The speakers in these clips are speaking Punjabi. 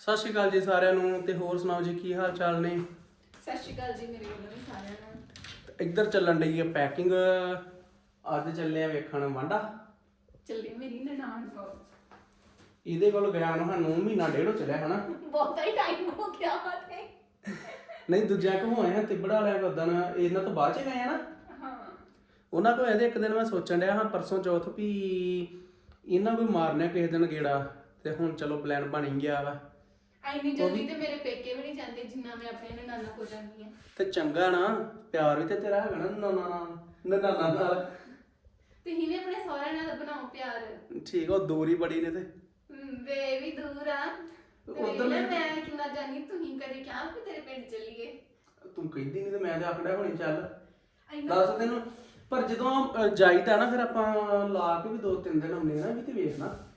ਸਤਿ ਸ਼੍ਰੀ ਅਕਾਲ ਜੀ ਸਾਰਿਆਂ ਨੂੰ ਤੇ ਹੋਰ ਸੁਣਾਓ ਜੀ ਕੀ ਹਾਲ ਚਾਲ ਨੇ? ਸਤਿ ਸ਼੍ਰੀ ਅਕਾਲ ਜੀ ਮੇਰੇ ਵੱਲੋਂ ਵੀ ਸਾਰਿਆਂ ਨੂੰ। ਇੱਧਰ ਚੱਲਣ ਡਈ ਹੈ ਪੈਕਿੰਗ ਅੱਜ ਚੱਲੇ ਆ ਵੇਖਣ ਵਾਂਡਾ। ਚੱਲੀ ਮੇਰੀ ਨਨਾਣ ਕੋ ਇਹਦੇ ਕੋਲ ਗਿਆ ਨੂੰ ਸਾਨੂੰ ਮਹੀਨਾ ਡੇਢ ਹੋ ਚੱਲਿਆ ਹਨਾ? ਬਹੁਤਾ ਹੀ ਟਾਈਮ ਹੋ ਗਿਆ ਤੇ। ਨਹੀਂ ਦੂਜਿਆਂ ਕੋ ਹੋਏ ਆ ਤਿਬੜਾ ਵਾਲਿਆਂ ਕੋਲ ਦਨ ਇਹਨਾਂ ਤੋਂ ਬਾਅਦ ਚ ਗਏ ਆ ਨਾ। ਹਾਂ। ਉਹਨਾਂ ਕੋਲ ਇਹਦੇ ਇੱਕ ਦਿਨ ਮੈਂ ਸੋਚਣ ਡਿਆ ਹਾਂ ਪਰਸੋਂ ਚੌਥ ਵੀ ਇਹਨਾਂ ਕੋਈ ਮਾਰਨਾ ਕਿਸੇ ਦਿਨ ਗੇੜਾ ਤੇ ਹੁਣ ਚਲੋ ਪਲਾਨ ਬਣ ਹੀ ਗਿਆ ਵਾ। ਐਨੀ ਜਲਦੀ ਤੇ ਮੇਰੇ ਪੇਕੇ ਵੀ ਨਹੀਂ ਜਾਂਦੇ ਜਿੰਨਾ ਮੈਂ ਆਪਣੇ ਨਨਾਣਾ ਕੋ ਜਾਂਦੀ ਹਾਂ। ਤੇ ਚੰਗਾ ਨਾ ਪਿਆਰ ਵੀ ਤੇ ਤੇਰਾ ਹੈਗਾ ਨਾ ਨਾਨਾ ਨਾਲ ਨਾਨਾ ਨਾਲ। ਤੁਸੀਂ ਵੀ ਆਪਣੇ ਸਹੁਰਿਆਂ ਨਾਲ ਬਣਾਓ ਪਿਆਰ। ਠੀਕ ਆ, ਉਹ ਦੂਰ ਬੜੀ ਨੇ ਤੇ। ਹਮ, ਵੇ ਵੀ ਦੂਰ ਆ। ਉੱਧਰ ਮੈਂ ਕਿੰਨਾ ਜਾਨੀ ਤੁਸੀਂ ਕਦੇ ਕਿਹਾ ਵੀ ਤੇਰੇ ਪਿੰਡ ਚੱਲੀਏ। ਤੂੰ ਕਹਿੰਦੀ ਨਹੀਂ ਤੇ ਮੈਂ ਤੇ ਆਖੜਾ ਹੁਣੀ ਚੱਲ। ਐਨਾ ਦੱਸ ਦਿਨ ਪਰ ਜਦੋਂ ਅਹ, ਜਾਈਦਾ ਨਾ ਫਿਰ ਆਪਾਂ ਲਾ ਕੇ ਵੀ ਦੋ ਤਿੰਨ ਦਿਨ ਹੁੰਦੇ ਆ ਨਾ ਵੀ ਤੇ ਵੇਖਣਾ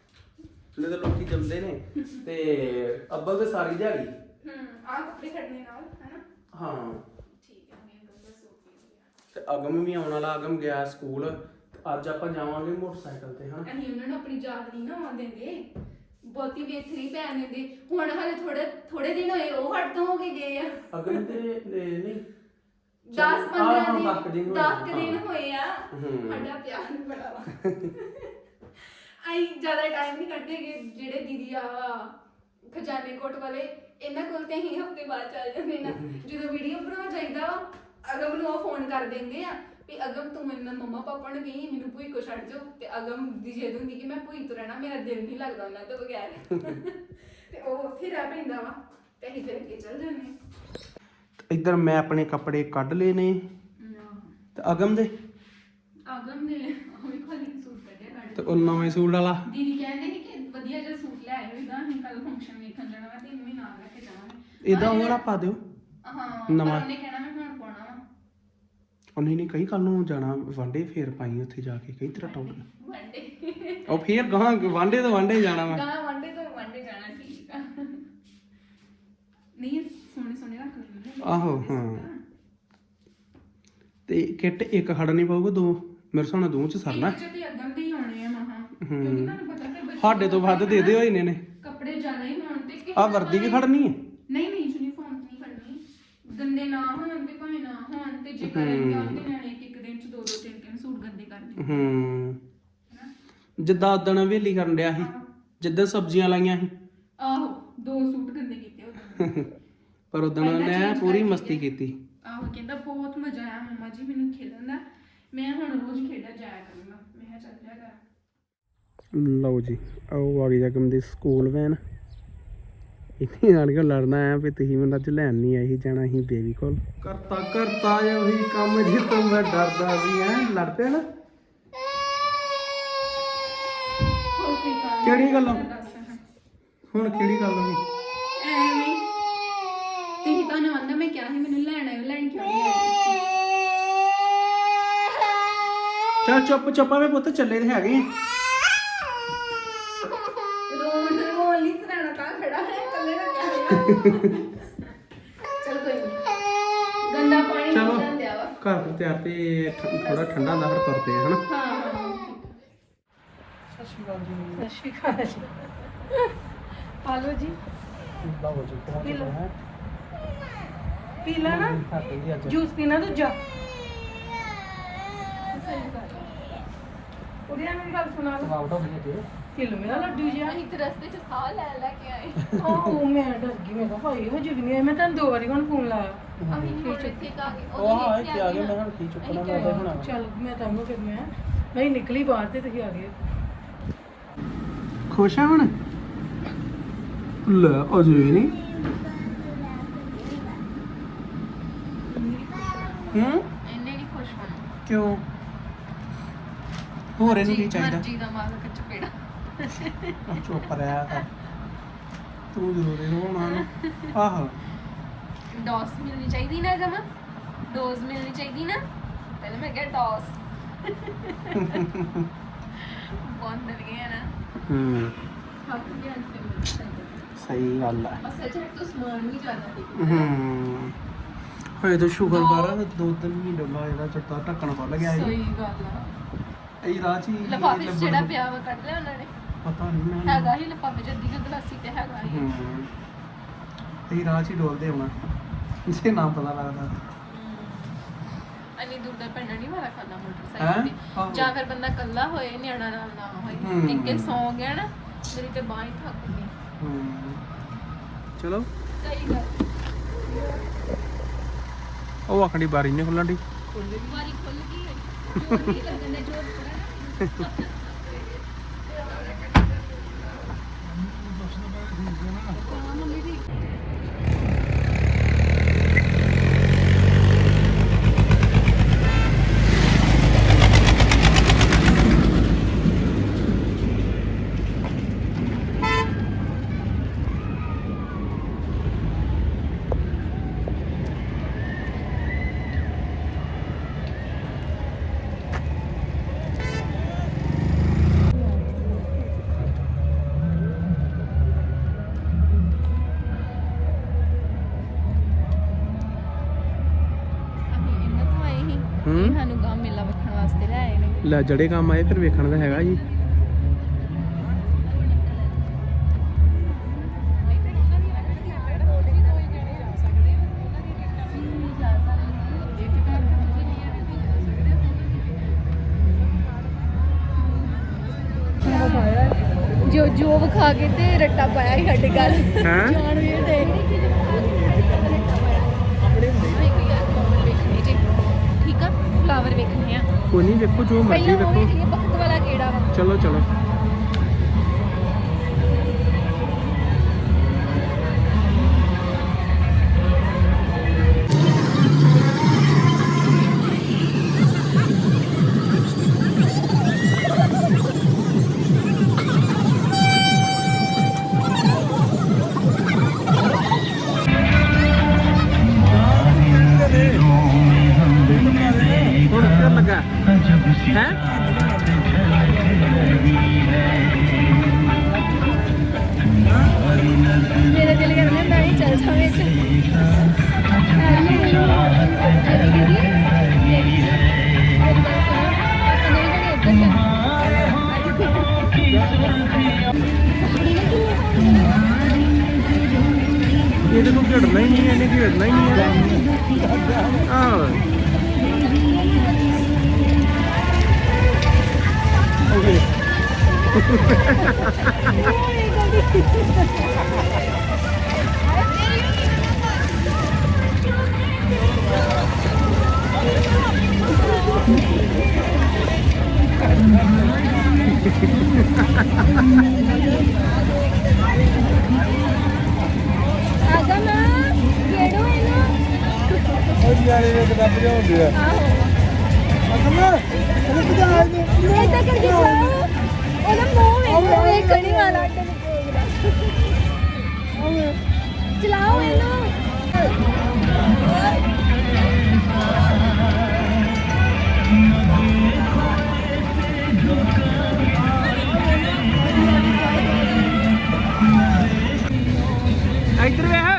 ਜਿਹੜੇ ਤਾਂ ਲੋਕੀ ਜੰਮਦੇ ਨੇ ਤੇ ਅੱਬਲ ਤੇ ਸਾਰੀ ਦਿਹਾੜੀ। ਹਮ ਆ ਕੱਪੜੇ ਖੜਨੇ ਨਾਲ ਹੈਨਾ? ਹਾਂ। ਠੀਕ ਮੈਂ ਤੇ ਅਗਮ ਵੀ ਆਉਣ ਵਾਲਾ ਅਗਮ ਗਿਆ ਸਕੂਲ। ਤੇ ਅੱਜ ਆਪਾਂ ਜਾਵਾਂਗੇ ਮੋਟਰਸਾਈਕਲ ਤੇ ਹਨਾ? ਅਸੀਂ ਉਹਨਾਂ ਨੂੰ ਆਪਣੀ ਯਾਦ ਨਹੀਂ ਨਾ ਆਉਣ ਦਿੰਦੇ। ਬਹੁਤੀ ਵੇਥ ਨਹੀਂ ਪੈਣ ਦਿੰਦੇ। ਹੁਣ ਹਾਲੇ ਥੋੜੇ ਥੋੜੇ ਦਿਨ ਹੋਏ ਉਹ ਹਟ ਤੋਂ ਹੋ ਕੇ ਗਏ ਆ। ਅਗਮ ਤੇ ਨਹੀਂ। 10 ਆਹ 15 ਹੁਣ ਦਸ ਕੁ ਦਿਨ ਦਿਨ ਹੋਏ 10 ਹਾਂ। ਦਿਨ ਹੋਏ ਆ। ਸਾਡਾ ਪਿਆਰ ਬੜਾ ਵਾ। ਆਈ ਜ਼ਿਆਦਾ ਟਾਈਮ ਨਹੀਂ ਕੱਢਦੇਗੇ ਜਿਹੜੇ ਦੀਦੀ ਆ ਖਜ਼ਾਨੇ ਕੋਟ ਵਾਲੇ ਇਹਨਾਂ ਕੋਲ ਤੇ ਹੀ ਹਫ਼ਤੇ ਬਾਅਦ ਚੱਲ ਜਾਂਦੇ ਨਾ। ਜਦੋਂ ਵੀਡੀਓ ਬਣਾ ਜਾਈਦਾ ਵਾ ਅਗਮ ਨੂੰ ਉਹ ਫੋਨ ਕਰ ਦਿੰਦੇ ਆ ਵੀ ਅਗਮ ਤੂੰ ਇਹਨਾਂ ਮੰਮਾ ਪਾਪਾ ਨੂੰ ਕਹੀਂ ਮੈਨੂੰ ਭੂਈ ਕੋ ਛੱਡ ਜਾਓ। ਤੇ ਅਗਮ ਦੀ ਜਿੱਦ ਹੁੰਦੀ ਕਿ ਮੈਂ ਭੂਈ ਤੋਂ ਰਹਿਣਾ ਮੇਰਾ ਦਿਲ ਨਹੀਂ ਲੱਗਦਾ ਉਹਨਾਂ ਤੋਂ ਬਗੈਰ। ਤੇ ਉਹ ਉੱਥੇ ਰਹਿ ਪੈਂਦਾ ਵਾ ਤੇ ਅਸੀਂ ਫਿਰ ਅੱਗੇ ਚੱਲ ਜਾਂਦੇ ਇੱਧਰ ਮੈਂ ਆਪਣੇ ਕੱਪੜੇ ਕੱਢ ਲਏ ਨੇ। ਤੇ ਅਗਮ ਦੇ ਅਗਮ ਨੇ ਉਹ ਵੀ ਖਾਲੀ ਸੂਟ ਕੱਢਿਆ ਗਾੜੀ ਤੇ ਉਹ ਨਵੇਂ ਸੂਟ ਵਾਲਾ। ਦੀਦੀ ਕਹਿੰਦੇ ਸੀ ਕਿ ਵਧੀਆ ਜਿਹਾ ਸੂਟ ਲੈ ਆਇਓ ਇਹਦਾ ਅਸੀਂ ਕੱਲ ਫੰਕਸ਼ਨ ਵੇਖਣ ਜਾਣਾ ਵਾ ਤੇ ਇਹਨੂੰ ਵੀ ਨਾਲ ਲੈ ਕੇ ਜਾਵਾਂਗੇ। ਇਹਦਾ ਉਹ ਵਾਲਾ ਪਾ ਦਿਓ। ਹਾਂ ਨਵਾਂ। ਉਹਨੇ ਕਹਿਣਾ ਮੈਂ ਹੁਣ ਪਾਉਣਾ ਵਾ। ਉਹ ਨਹੀਂ ਨਹੀਂ ਕਈ ਕੱਲ ਨੂੰ ਜਾਣਾ ਵਾਂਡੇ ਫੇਰ ਪਾਈ ਉੱਥੇ ਜਾ ਕੇ ਕਈ ਤਰ੍ਹਾਂ ਟੌਲ ਵਨਡੇ ਉਹ ਫੇਰ ਗਾਂ ਵਾਂਡੇ ਤੋਂ ਵਾਂਡੇ ਜਾਣਾ ਵਾ। ਤੋਂ ਠੀਕ ਆ। ਨਹੀਂ ਸੋਹਣੇ ਸੋਹਣੇ ਰੱਖ ਲੈਣੇ ਆਹੋ, ਹਾਂ। ਤੇ ਕਿੱਟ ਇੱਕ ਖੜਨੀ ਪਊਗਾ ਦੋ। ਮੇਰੇ ਹਿਸਾਬ ਨਾਲ ਦੋ ਚ ਸਰਨਾ। ਇੱਕ ਚ ਤੇ ਅਗਮ ਦੇ। ਕਿਉਂਕਿ ਤੁਹਾਨੂੰ ਪਤਾ ਫਿਰ ਬੱਚੇ ਸਾਡੇ ਤੋਂ ਵੱਧ ਦੇ ਦਿਓ ਇਹਨੇ ਨੇ। ਕੱਪੜੇ ਜ਼ਿਆਦਾ ਹੀ ਹੋਣ ਤੇ ਕਿਸੇ ਆ ਵਰਦੀ ਵੀ ਭਾਵੇਂ- ਖੜਨੀ ਹੈ? ਨਹੀਂ ਨਹੀਂ ਯੂਨੀਫਾਰਮ ਨਹੀਂ ਖੜਨੀ। ਗੰਦੇ ਨਾ ਹੋਣ ਤੇ ਭਾਵੇਂ ਨਾ ਹੋਣ ਤੇ ਜੇ ਕਰਨ ਜਾਂਦੇ ਨਿਆਣੇ ਇੱਕ ਇੱਕ ਦਿਨ ਚ ਦੋ ਦੋ ਤਿੰਨ ਤਿੰਨ ਸੂਟ ਗੰਦੇ ਕਰਨੇ ਹੂੰ। ਜਿੱਦਾਂ ਉਦਣ ਹਵੇਲੀ ਕਰਨ ਡਿਆ ਸੀ ਜਿੱਦਾਂ ਸਬਜ਼ੀਆਂ ਲਾਈਆਂ ਸੀ। ਆਹੋ ਦੋ ਸੂਟ ਗੰਦੇ ਕੀਤੇ ਉਹਦੇ ਪਰ ਉਦਣ ਪਹਿਲਾਂ change ਪੂਰੀ ਕਰਕੇ ਮਸਤੀ ਕੀਤੀ। ਆਹੋ ਕਹਿੰਦਾ ਬਹੁਤ ਮਜ਼ਾ ਆਇਆ ਮਮਾ ਜੀ ਮੈਨੂੰ ਖੇਡਣ ਦਾ। ਮੈਂ ਹੁਣ ਰੋਜ਼ ਖੇਡਣ ਜਾਇਆ ਕਰੂੰਗਾ। ਮੈਂ ਕਿਹਾ ਚੱਲ ਜਾ ਕਰ। ਲਓ ਜੀ ਆਓ ਆ ਗਈ ਜਗਮ ਦੀ ਸਕੂਲ ਵੈਨ। ਇੱਥੇ ਆਣ ਕੇ ਲੜਨਾ ਆਇਆ ਵੀ ਤੁਸੀਂ ਮੈਨੂੰ ਅੱਜ ਲੈਣ ਨਹੀਂ ਆਈ ਜਾਣਾ ਸੀ ਬੇਬੀ ਕੋਲ। ਕਰਤਾ ਕਰਤਾ ਇਹ ਉਹੀ ਕੰਮ ਜਿੱਤੋਂ ਮੈਂ ਡਰਦਾ ਸੀ ਐ ਲੜ ਪਿਆ ਨਾ। ਕਿਹੜੀ ਗੱਲੋਂ? ਹੁਣ ਕਿਹੜੀ ਗੱਲ ਹੋਈ? ਐਵੇਂ ਤੁਸੀਂ ਤਾਂ ਆਂਦਾ ਮੈਂ ਕਿਹਾ ਸੀ ਮੈਨੂੰ ਲੈਣ ਆਇਓ ਲੈਣ ਕਿਉਂ ਨਹੀਂ ਆਏ? ਚੱਲ ਚੁੱਪ ਪੁੱਤ ਚੱਲੇ ਤੇ ਹੈਗੇ ਆ। ਰੋਣ ਰੋਣ ਲਈ ਸਰਾਣਾ ਤਾਂ ਖੜਾ ਹੈ ਕੱਲੇ ਨਾ ਕਿਹਾ ਹੋਇਆ ਚਲ ਕੋਈ ਨਹੀਂ ਗੰਦਾ ਪਾਣੀ ਚਲੋ। ਨਹੀਂ ਜਾਂਦਿਆ ਵਾ। ਘਰ ਤੋਂ ਤਿਆਰ ਤੇ ਥੋੜਾ ਠੰਡਾ ਹੁੰਦਾ ਫਿਰ ਤੁਰਦੇ ਆ ਹਨਾ? ਹਾਂ। ਹਾਂ ਸਤਿ ਸ਼੍ਰੀ ਅਕਾਲ ਜੀ। ਸਤਿ ਸ਼੍ਰੀ ਅਕਾਲ ਹਾਲੋ ਜੀ ਜੀ। ਗਏ ਹਾਂ ਪੀ ਲਾ ਨਾ। ਅੱਜ। ਜੂਸ ਪੀਣਾ ਦੂਜਾ। ਉਹਦੀਆਂ ਨੂੰ ਗੱਲ ਸੁਣਾ ਲਓ। ਆਊਟ ਹੋ ਗਈ ਅੱਜ ਕਿਲੋ ਮੇਰਾ ਲੱਡੂ ਜਿਹਾ। ਅਸੀਂ ਤੇ ਰਸਤੇ 'ਚ ਸਾਹ ਲੈ ਲੈ ਕੇ ਆਏ। ਆਹੋ ਮੈਂ ਡਰ ਗਈ ਮੈਂ ਕਿਹਾ ਹਾਏ ਹਜੇ ਵੀ ਨਹੀਂ ਆਇਆ। ਮੈਂ ਤੁਹਾਨੂੰ ਦੋ ਵਾਰੀ ਹੁਣ ਫੋਨ ਲਾਇਆ। ਅਸੀਂ ਹੁਣ ਇੱਥੇ ਆ ਗਏ। ਉਹ ਹਾਂ ਇੱਥੇ ਆ ਗਏ ਮੈਂ ਹੁਣ ਕੀ ਚੁੱਕਣਾ ਮੈਂ ਉਹਦੇ ਹੁਣ ਚੱਲ ਮੈਂ ਤੁਹਾਨੂੰ ਫਿਰ ਮੈਂ ਨਹੀਂ ਨਿਕਲੀ ਬਾਹਰ ਤੇ ਤੁਸੀਂ ਆ ਗਏ। ਖੁਸ਼ ਆ ਹੁਣ? ਲੈ ਅਜੇ ਨਹੀਂ। ਹੂੰ? ਇੰਨੇ ਨਹੀਂ ਖੁਸ਼ ਹੋਣਾ। ਕਿਉਂ? ਹੋਰ ਇਹਨੂੰ ਕੀ ਚਾਹੀਦਾ? ਮਰਜ਼ੀ ਦਾ ਮਾਲਕ ਚੁੱਪ ਰਿਹਾ ਕਰ ਤੂੰ ਜ਼ਰੂਰੀ ਹੋਣਾ ਨਾ। ਆਹੋ। ਡੋਸ ਮਿਲਣੀ ਚਾਹੀਦੀ ਨਾ ਜਮਾ। ਡੋਜ਼ ਮਿਲਣੀ ਚਾਹੀਦੀ ਨਾ। ਪਹਿਲੇ ਮੈਂ ਕਿਹਾ ਡੋਸ। ਬੰਦ ਗਿਆ ਨਾ। ਹੂੰ। ਹੱਥ ਗਿਆ ਤੇ ਸਹੀ ਗੱਲ ਹੈ ਅਸਲ ਚ ਤਾਂ ਸਮਾਨ ਵੀ ਜ਼ਿਆਦਾ ਦੇ ਹੂੰ। ਹੋਏ ਤਾਂ ਸ਼ੁਗਰ ਬਾਰਾ ਦੋ ਤਿੰਨ ਮਹੀਨੇ ਬਾਅਦ ਇਹਦਾ ਚਿੱਟਾ ਢੱਕਣ ਖੁੱਲ ਗਿਆ ਸੀ ਸਹੀ ਗੱਲ ਆ। ਇਹ ਰਾਹ ਚ ਹੀ ਲਫਾਫੇ 'ਚ ਲੱਭਣ ਜਿਹੜਾ ਨੂੰ- ਪਿਆ ਵਾ ਕੱਢ ਲਿਆ ਉਹਨਾਂ ਨੇ। ਪਤਾ ਨਹੀਂ ਮੈਂ ਹੈਗਾ ਹੀ ਲਫਾਫੇ ਅੱਧੀ ਕੁ ਗਲਾਸੀ ਤੇ ਹੈਗਾ ਹੀ। ਹੂੰ। ਅਸੀਂ ਰਾਹ 'ਚ ਹੀ ਡੋਲਦੇ ਆਉਣਾ ਜੇ ਨਾ ਪਤਾ ਲੱਗਦਾ। ਅਨੀ ਦੂਰ ਦਾ ਪਿੰਡ ਨਹੀਂ ਮਾਰਾ ਖਾਣਾ ਹੈਂ? ਮੋਟਰਸਾਈਕਲ ਆਹੋ। ਤੇ ਜਾਂ ਫਿਰ ਬੰਦਾ ਕੱਲਾ ਹੋਏ ਨਿਆਣਾ ਨਾਲ ਨਾ ਹੋਏ। ਹੂੰ। ਟਿੱਕੇ ਸੌ ਗਿਆ ਨਾ ਮੇਰੀ ਤੇ ਬਾਂਹ ਹੀ ਥੱਕ ਗਈ। ਹੂੰ। ਚਲੋ। ਸਹੀ ਗੱਲ। ਉਹ ਆਖਣੀ ਬਾਰੀ ਨਹੀਂ ਖੁੱਲਣ ਦੀ ਵਾਰੀ ਖੁੱਲ ਗਈ ਹੈ ਜੋਰ ਨਹੀਂ ਲੱਗਣ ਦਾ ਜੋਰ ਥੋੜਾ ਲੈ ਜੜੇ ਕੰਮ ਆਏ ਫਿਰ ਵੇਖਣ ਦਾ ਹੈਗਾ ਜੀ। ਜੋ ਜੋ ਵਿਖਾ ਕੇ ਤੇ ਰੱਟਾ ਪਾਇਆ ਸੀ ਸਾਡੇ ਗੱਲ ਹੈਂ? ਜਾਣ ਵੀ ਦੇ। ਕੋਈ ਨਹੀਂ ਵੇਖੋ ਜੋ ਮਰਜ਼ੀ ਪਹਿਲਾਂ ਉਹ ਵੇਖੋ। ਵੇਖੀਏ ਬਖਤ ਵਾਲਾ ਕਿਹੜਾ ਵਾ। ਚਲੋ ਚਲੋ। ਹੈ ਮੇਰਾ ਦਿਲ ਕਰਦਾ ਮੈਂ ਹੀ ਚੱਲ ਜਾਵਾਂ ਵਿੱਚ ਇਹਦੇ ਨੂੰ ਘੜਨਾ ਹੀ ਨਹੀਂ, ਇਹਨੇ ਘੜਨਾ ਹੀ ਨਹੀਂ ਹੈ। ਓਕੇ ਆਜਾ ਨਾ ਕਿਹੜੋ ਇਹਨੂੰ। ਉਹ ਯਾਰ ਇਹ ਜਿਹਾ ਹੁੰਦੀ ਆ। ਆਹੋ। ਮੈਂ ਤਾਂ ਕਰਕੇ ਜਾਓ ਉਹਦਾ ਮੂੰਹ ਵੇਖੋ ਵੇਖਣੀ ਵਾਲਾ ਚਲਾਓ ਇਹਨੂੰ ਇੱਧਰ ਵੇਖ।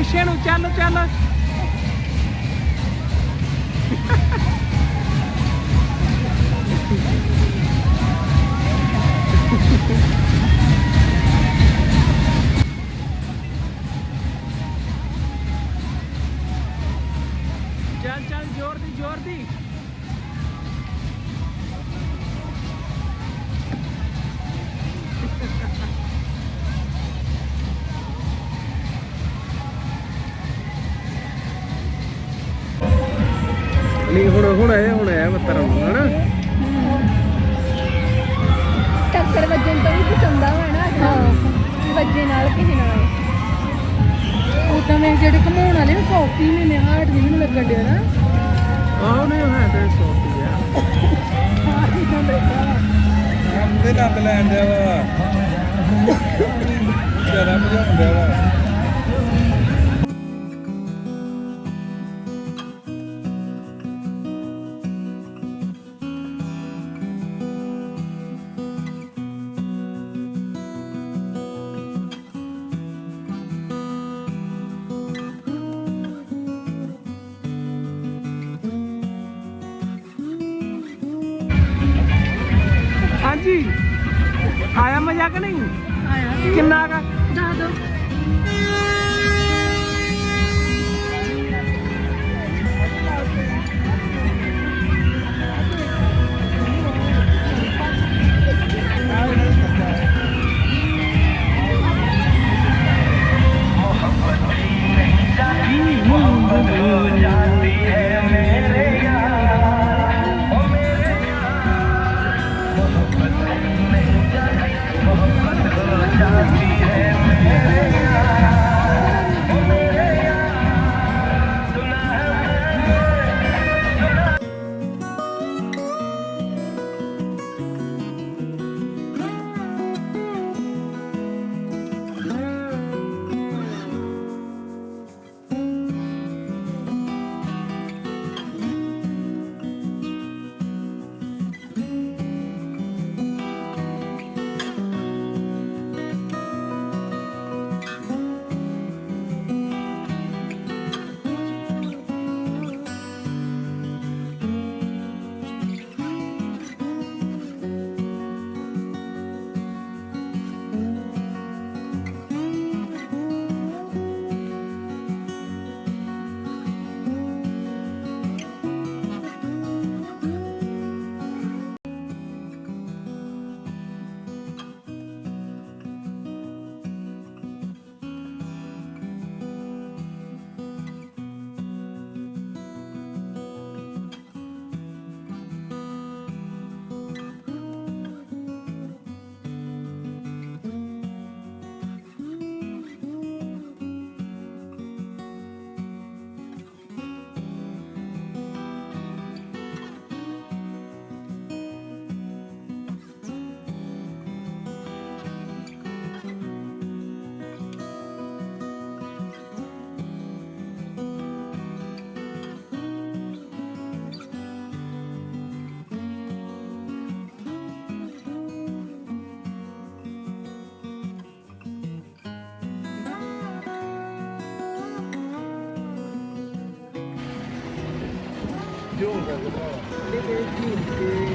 ਪਿੱਛੇ ਨੂੰ ਪਿੱਛੇ ਨੂੰ ਚੱਲ ਚੱਲ ਚੱਲ ਹੁਣ ਹੁਣ ਇਹ ਹੁਣ ਬੱਤਰ ਆਉਣਾ ਹਨਾ। ਟੱਕਰ ਵੱਜਣ ਤੋਂ ਵੀ ਪਸੰਦ ਨਾ ਹਾਂ। ਵੱਜੇ ਨਾਲ ਕਿਸੇ ਨਾਲ। ਉਦਾਂ ਮੈਂ ਜਿਹੜੇ ਘਮਾਉਣ ਵਾਲੇ ਉਹ ਕਾਫੀ ਨੇ ਨੇ ਹਾਰਟ ਨਹੀਂ ਮੈਨੂੰ ਲੱਗਣ ਡਿਆ ਨਾ। ਆਹ ਨਹੀਂ ਹੈ ਤੇ ਸੌਫੀ ਆ। ਹਾਂ ਇਦਾਂ ਬੈਠਾ ਵਾ। ਦੇ ਨੰਦ ਲੈਣ ਦਿਆ ਵਾ। ਜ਼ਿਆਦਾ ਜਿਹਾ ਹੁੰਦਾ ਵਾ। ਆਇਆ ਮਜ਼ਾ ਨਹੀਂ? ਕਿੰਨਾ ਕਾ 不知道了，那边进去。